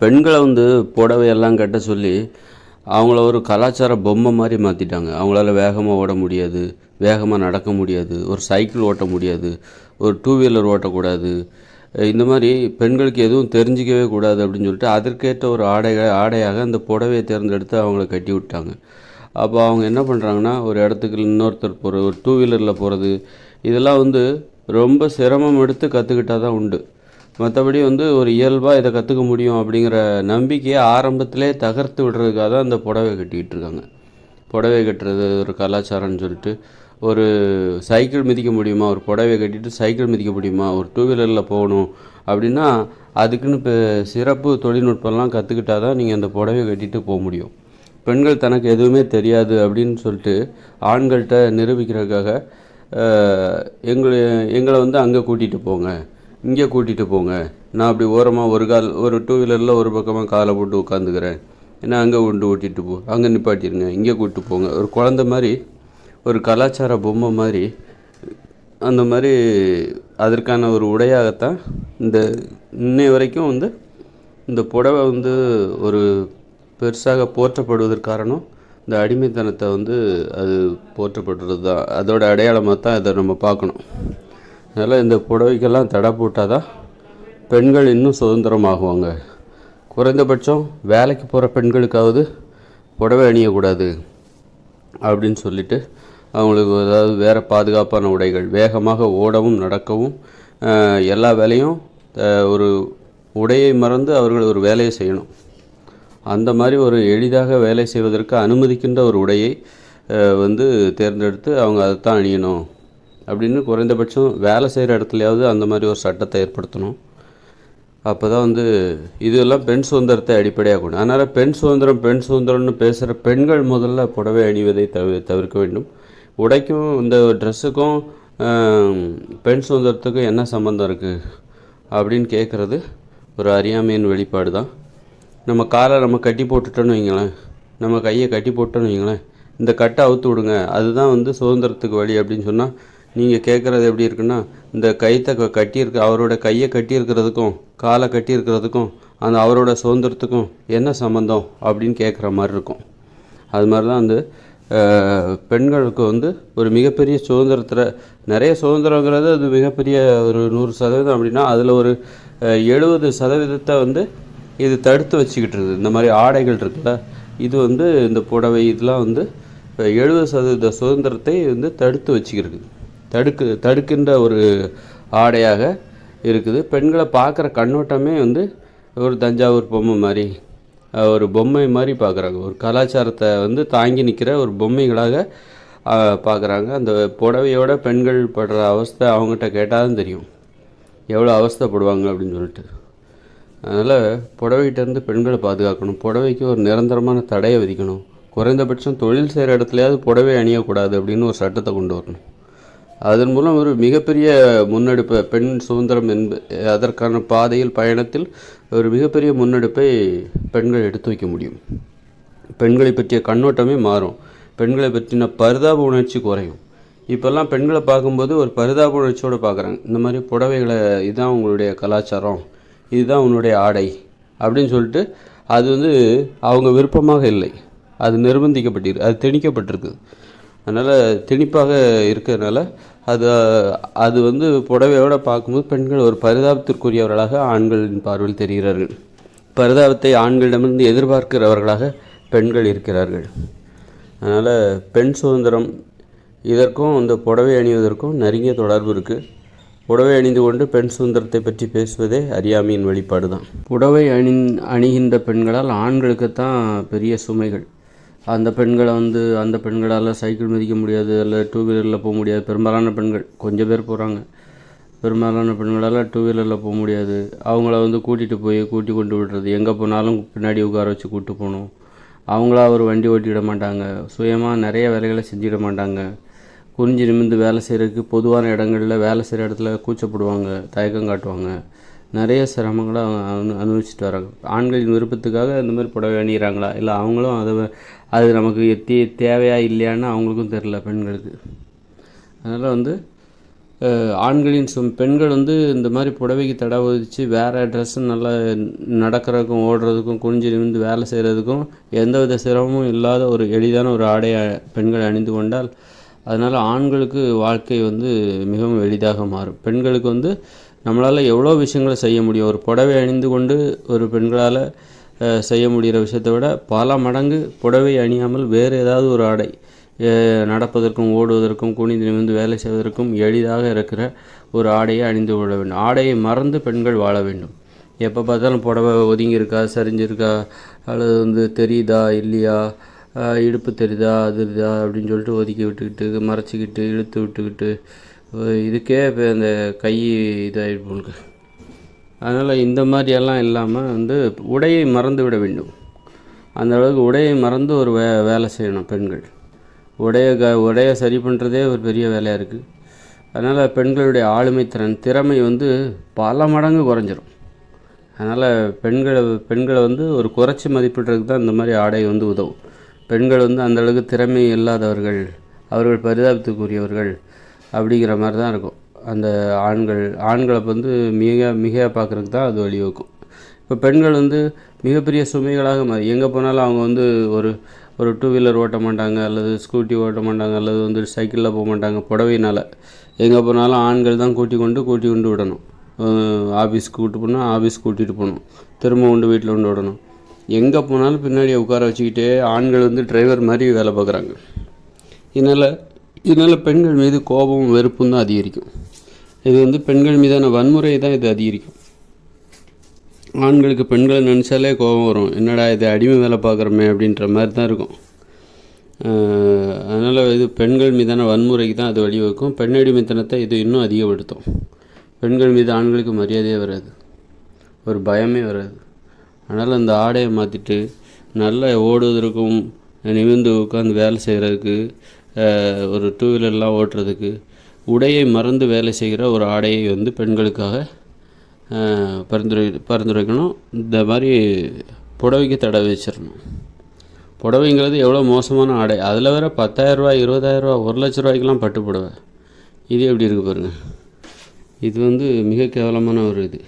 பெண்களை வந்து புடவையெல்லாம் கட்ட சொல்லி அவங்கள ஒரு கலாச்சார பொம்மை மாதிரி மாற்றிட்டாங்க அவங்களால வேகமாக ஓட முடியாது வேகமாக நடக்க முடியாது ஒரு சைக்கிள் ஓட்ட முடியாது ஒரு டூ வீலர் ஓட்டக்கூடாது. இந்த மாதிரி பெண்களுக்கு எதுவும் தெரிஞ்சிக்கவே கூடாது அப்படின்னு சொல்லிட்டு அதற்கேற்ற ஒரு ஆடை ஆடையாக அந்த புடவையை தேர்ந்தெடுத்து அவங்கள கட்டி விட்டாங்க. அப்போ அவங்க என்ன பண்ணுறாங்கன்னா ஒரு இடத்துக்கு இன்னொருத்தர் போகிற ஒரு டூ வீலரில் போகிறது இதெல்லாம் வந்து ரொம்ப சிரமம் எடுத்து கற்றுக்கிட்டால் தான் உண்டு. மற்றபடி வந்து ஒரு இயல்பாக இதை கற்றுக்க முடியும் அப்படிங்கிற நம்பிக்கையை ஆரம்பத்திலே தகர்த்து விடுறதுக்காக தான் இந்த புடவை கட்டிக்கிட்டு இருக்காங்க. புடவை கட்டுறது ஒரு கலாச்சாரம்னு சொல்லிட்டு ஒரு சைக்கிள் மிதிக்க முடியுமா? ஒரு புடவை கட்டிட்டு சைக்கிள் மிதிக்க முடியுமா? ஒரு டூ வீலரில் போகணும் அப்படின்னா அதுக்குன்னு இப்போ சிறப்பு தொழில்நுட்பம்லாம் கற்றுக்கிட்டால் தான் நீங்கள் அந்த புடவை கட்டிட்டு போக முடியும். பெண்கள் தனக்கு எதுவுமே தெரியாது அப்படின்னு சொல்லிட்டு ஆண்கள்கிட்ட நிரூபிக்கிறதுக்காக எங்களை எங்களை வந்து அங்கே கூட்டிகிட்டு போங்க. இங்கே கூட்டிகிட்டு போங்க. நான் அப்படி ஓரமாக ஒரு கால் ஒரு டூ வீலரில் ஒரு பக்கமாக காலை போட்டு உட்காந்துக்கிறேன் ஏன்னா அங்கே கொண்டு ஓட்டிகிட்டு போ அங்கே நிப்பாட்டிடுங்க இங்கே கூட்டிட்டு போங்க. ஒரு குழந்த மாதிரி ஒரு கலாச்சார பொம்மை மாதிரி அந்த மாதிரி அதற்கான ஒரு உடையாகத்தான் இந்த இன்னை வரைக்கும் வந்து இந்த புடவை வந்து ஒரு பெருசாக போற்றப்படுவதற்கு காரணம் இந்த அடிமைத்தனத்தை வந்து அது போற்றப்படுறது தான் அதோட அடையாளமாக தான் இதை நம்ம பார்க்கணும். அதனால் இந்த புடவைக்கெல்லாம் தடை போட்டால் தான் பெண்கள் இன்னும் சுதந்திரமாகுவாங்க. குறைந்தபட்சம் வேலைக்கு போகிற பெண்களுக்காவது புடவை அணியக்கூடாது அப்படின்னு சொல்லிட்டு அவங்களுக்கு அதாவது வேறு பாதுகாப்பான உடைகள் வேகமாக ஓடவும் நடக்கவும் எல்லா வேலையும் ஒரு உடையை மறந்து அவர்கள் ஒரு வேலையை செய்யணும். அந்த மாதிரி ஒரு எளிதாக வேலை செய்வதற்கு அனுமதிக்கின்ற ஒரு உடையை வந்து தேர்ந்தெடுத்து அவங்க அதைத்தான் அணியணும். அப்படின்னு குறைந்தபட்சம் வேலை செய்கிற இடத்துலையாவது அந்த மாதிரி ஒரு சட்டத்தை ஏற்படுத்தணும். அப்போ தான் வந்து இதெல்லாம் பெண் சுதந்திரத்தை அடிப்படையாக கொண்டு அதனால் பெண் சுதந்திரம் பெண் சுதந்திரம்னு பேசுகிற பெண்கள் முதல்ல புடவை அணிவதை தவி தவிர்க்க வேண்டும். உடைக்கும் இந்த ட்ரெஸ்ஸுக்கும் பெண் சுதந்திரத்துக்கும் என்ன சம்மந்தம் இருக்குது அப்படின்னு கேட்குறது ஒரு அறியாமையின் வெளிப்பாடு தான் நம்ம காலை நம்ம கட்டி போட்டுட்டோன்னு வைங்களேன் நம்ம கையை கட்டி போட்டோன்னு வைங்களேன் இந்த கட்டை அவுத்து விடுங்க அதுதான் வந்து சுதந்திரத்துக்கு வழி அப்படின்னு சொன்னால் நீங்கள் கேட்குறது எப்படி இருக்குன்னா இந்த கைத்தை கட்டியிருக்க அவரோட கையை கட்டியிருக்கிறதுக்கும் காலை கட்டியிருக்கிறதுக்கும் அந்த அவரோட சுதந்திரத்துக்கும் என்ன சம்மந்தம் அப்படின்னு கேட்குற மாதிரி இருக்கும். அது மாதிரி தான் வந்து பெண்களுக்கு வந்து ஒரு மிகப்பெரிய சுதந்திரத்தில் நிறைய சுதந்திரங்கிறது அது மிகப்பெரிய ஒரு நூறு சதவீதம் அப்படின்னா அதில் ஒரு எழுபது சதவீதத்தை வந்து இது தடுத்து வச்சுக்கிட்டு இருக்குது. இந்த மாதிரி ஆடைகள் இருக்குல்ல இது வந்து இந்த புடவை இதெல்லாம் வந்து எழுபது சதவீத சுதந்திரத்தை வந்து தடுத்து வச்சுக்கிருக்கு தடுக்கு தடுக்கின்ற ஒரு ஆடையாக இருக்குது. பெண்களை பார்க்குற கண்ணோட்டமே வந்து ஒரு தஞ்சாவூர் பொம்மை மாதிரி ஒரு பொம்மை மாதிரி பார்க்குறாங்க. ஒரு கலாச்சாரத்தை வந்து தாங்கி நிற்கிற ஒரு பொம்மைகளாக பார்க்குறாங்க. அந்த புடவையோட பெண்கள் படுற அவஸ்தை அவங்ககிட்ட கேட்டால் தான் தெரியும். எவ்வளோ அவஸ்தைப்படுவாங்க அப்படின்னு சொல்லிட்டு. அதனால் புடவைகிட்டேருந்து பெண்களை பாதுகாக்கணும். புடவைக்கு ஒரு நிரந்தரமான தடையை விதிக்கணும். குறைந்தபட்சம் தொழில் செய்கிற இடத்துலையாவது புடவை அணியக்கூடாது அப்படின்னு ஒரு சட்டத்தை கொண்டு வரணும். அதன் மூலம் ஒரு மிகப்பெரிய முன்னெடுப்பை பெண் சுதந்திரம் என்ப அதற்கான பாதையில் பயணத்தில் ஒரு மிகப்பெரிய முன்னெடுப்பை பெண்கள் எடுத்து வைக்க முடியும். பெண்களை பற்றிய கண்ணோட்டமே மாறும். பெண்களை பற்றின பரிதாப உணர்ச்சி குறையும். இப்போல்லாம் பெண்களை பார்க்கும்போது ஒரு பரிதாப உணர்ச்சியோடு பார்க்குறாங்க. இந்த மாதிரி புடவைகளை இதுதான் உங்களுடைய கலாச்சாரம் இதுதான் உன்னுடைய ஆடை அப்படின்னு சொல்லிட்டு அது வந்து அவங்க விருப்பமாக இல்லை. அது நிர்பந்திக்கப்பட்டிருக்கு அது திணிக்கப்பட்டிருக்கு. அதனால் திணிப்பாக இருக்கிறதுனால அது அது வந்து புடவையோடு பார்க்கும்போது பெண்கள் ஒரு பரிதாபத்திற்குரியவர்களாக ஆண்களின் பார்வையில் தெரிகிறார்கள். பரிதாபத்தை ஆண்களிடமிருந்து எதிர்பார்க்கிறவர்களாக பெண்கள் இருக்கிறார்கள். அதனால் பெண் சுதந்திரம் இதற்கும் இந்த புடவை அணிவதற்கும் நெருங்கிய தொடர்பு இருக்குது புடவை அணிந்து கொண்டு பெண் சுதந்திரத்தை பற்றி பேசுவதே அறியாமையின் வெளிப்பாடு தான் புடவை அணி அணிகின்ற பெண்களால் ஆண்களுக்குத்தான் பெரிய சுமைகள். அந்த பெண்களை வந்து அந்த பெண்களால் சைக்கிள் மிதிக்க முடியாது இல்லை டூ வீலரில் போக முடியாது. பெரும்பாலான பெண்கள் கொஞ்சம் பேர் போகிறாங்க பெரும்பாலான பெண்களால் டூ வீலரில் போக முடியாது. அவங்கள வந்து கூட்டிகிட்டு போய் கூட்டி கொண்டு விடுறது. எங்கே போனாலும் பின்னாடி உட்கார வச்சு கூட்டி போகணும். அவங்களா ஒரு வண்டி ஓட்டிவிட மாட்டாங்க. சுயமாக நிறைய வேலைகளை செஞ்சிட மாட்டாங்க. குனிஞ்சு நிமிர்ந்து வேலை செய்கிறதுக்கு பொதுவான இடங்களில் வேலை செய்கிற இடத்துல கூச்சப்படுவாங்க தயக்கம் காட்டுவாங்க. நிறைய சிரமங்களை அவங்க அனு அனுபவிச்சுட்டு வராங்க. ஆண்களின் விருப்பத்துக்காக இந்த மாதிரி புடவை அணிகிறாங்களா இல்லை அவங்களும் அதை அது நமக்கு எத்தி தேவையா இல்லையான்னு அவங்களுக்கும் தெரில பெண்களுக்கு. அதனால் வந்து ஆண்களின் சும் பெண்கள் வந்து இந்த மாதிரி புடவைக்கு தடை விதித்து வேறு ட்ரெஸ்ஸு நல்லா நடக்கிறதுக்கும் ஓடுறதுக்கும் குனிஞ்சு நிமிந்து வேலை செய்கிறதுக்கும் எந்தவித சிரமமும் இல்லாத ஒரு எளிதான ஒரு ஆடையை பெண்கள் அணிந்து கொண்டால் அதனால் ஆண்களுக்கு வாழ்க்கை வந்து மிகவும் எளிதாக மாறும். பெண்களுக்கு வந்து நம்மளால் எவ்வளோ விஷயங்களை செய்ய முடியும்? ஒரு புடவை அணிந்து கொண்டு ஒரு பெண்களால் செய்ய முடிகிற விஷயத்தை விட பல மடங்கு புடவை அணியாமல் வேறு ஏதாவது ஒரு ஆடை நடப்பதற்கும் ஓடுவதற்கும் குனிந்து நிமிர்ந்து வேலை செய்வதற்கும் எளிதாக இருக்கிற ஒரு ஆடையை அணிந்து கொள்ள வேண்டும். ஆடையை மறந்து பெண்கள் வாழ வேண்டும். எப்போ பார்த்தாலும் புடவை ஒதுங்கியிருக்கா சரிஞ்சிருக்கா அல்லது வந்து தெரியுதா இல்லையா இடுப்பு தெரியுதா அது தெரியுதா அப்படின்னு சொல்லிட்டு ஒதுக்கி விட்டுக்கிட்டு மறைச்சிக்கிட்டு இழுத்து விட்டுக்கிட்டு இதுக்கே இப்போ இந்த கை இதாகிட்டு போலுக்கு அதனால் இந்த மாதிரியெல்லாம் இல்லாமல் வந்து உடையை மறந்து விட வேண்டும். அந்த அளவுக்கு உடையை மறந்து ஒரு வே வேலை செய்யணும் பெண்கள். உடைய க உடையை சரி பண்ணுறதே ஒரு பெரிய வேலையாக இருக்குது அதனால் பெண்களுடைய ஆளுமை திறன் திறமை வந்து பல மடங்கு குறைஞ்சிரும். அதனால் பெண்களை பெண்களை வந்து ஒரு குறைச்சி மதிப்பிடுறதுக்கு தான் இந்த மாதிரி ஆடை வந்து உதவும். பெண்கள் வந்து அந்த அளவுக்கு திறமை இல்லாதவர்கள் அவர்கள் பரிதாபத்துக்குரியவர்கள் அப்படிங்கிற மாதிரி தான் இருக்கும். அந்த ஆண்கள் ஆண்களை வந்து மிக மிக பார்க்குறதுக்கு தான் அது வழிவகுக்கும் இப்போ பெண்கள் வந்து மிகப்பெரிய சுமைகளாக மாறி எங்கே போனாலும் அவங்க வந்து ஒரு ஒரு டூ வீலர் ஓட்ட மாட்டாங்க அல்லது ஸ்கூட்டி ஓட்ட மாட்டாங்க அல்லது வந்து சைக்கிளில் போக மாட்டாங்க புடவையினால். எங்கே போனாலும் ஆண்கள் தான் கூட்டி கொண்டு கூட்டி கொண்டு விடணும். ஆஃபீஸ்க்கு கூட்டி போனால் ஆஃபீஸ் கூட்டிகிட்டு போகணும். திரும்ப கொண்டு வீட்டில் கொண்டு விடணும். எங்கே போனாலும் பின்னாடியே உட்கார வச்சுக்கிட்டே ஆண்கள் வந்து டிரைவர் மாதிரி வேலை பார்க்குறாங்க. இதனால் இதனால் பெண்கள் மீது கோபமும் வெறுப்பும் தான் அதிகரிக்கும். இது வந்து பெண்கள் மீதான வன்முறை தான் இது அதிகரிக்கும். ஆண்களுக்கு பெண்களை நினச்சாலே கோபம் வரும். என்னடா இது அடிமை வேலை பார்க்குறோமே அப்படின்ற மாதிரி தான் இருக்கும். அதனால் இது பெண்கள் மீதான வன்முறைக்கு தான் அது வழிவகுக்கும். பெண் அடிமைத்தனத்தை இது இன்னும் அதிகப்படுத்தும். பெண்கள் மீது ஆண்களுக்கு மரியாதையே வராது. ஒரு பயமே வராது. அதனால் அந்த ஆடையை மாற்றிட்டு நல்லா ஓடுவதற்கும் நிமிர்ந்து உட்காந்து வேலை செய்கிறதுக்கு ஒரு டூ வீலர்லாம் ஓட்டுறதுக்கு உடையை மறந்து வேலை செய்கிற ஒரு ஆடையை வந்து பெண்களுக்காக பரிந்துரை பரிந்துரைக்கணும். இந்த மாதிரி புடவைக்கு தடை வச்சிடணும். புடவைங்கிறது எவ்வளோ மோசமான ஆடை. அதில் வேற பத்தாயிரரூபா இருபதாயிரரூபா ஒரு லட்ச ரூபாய்க்கெலாம் பட்டு புடவை. இது எப்படி இருக்குது பாருங்கள் இது வந்து மிக கேவலமான ஒரு இது.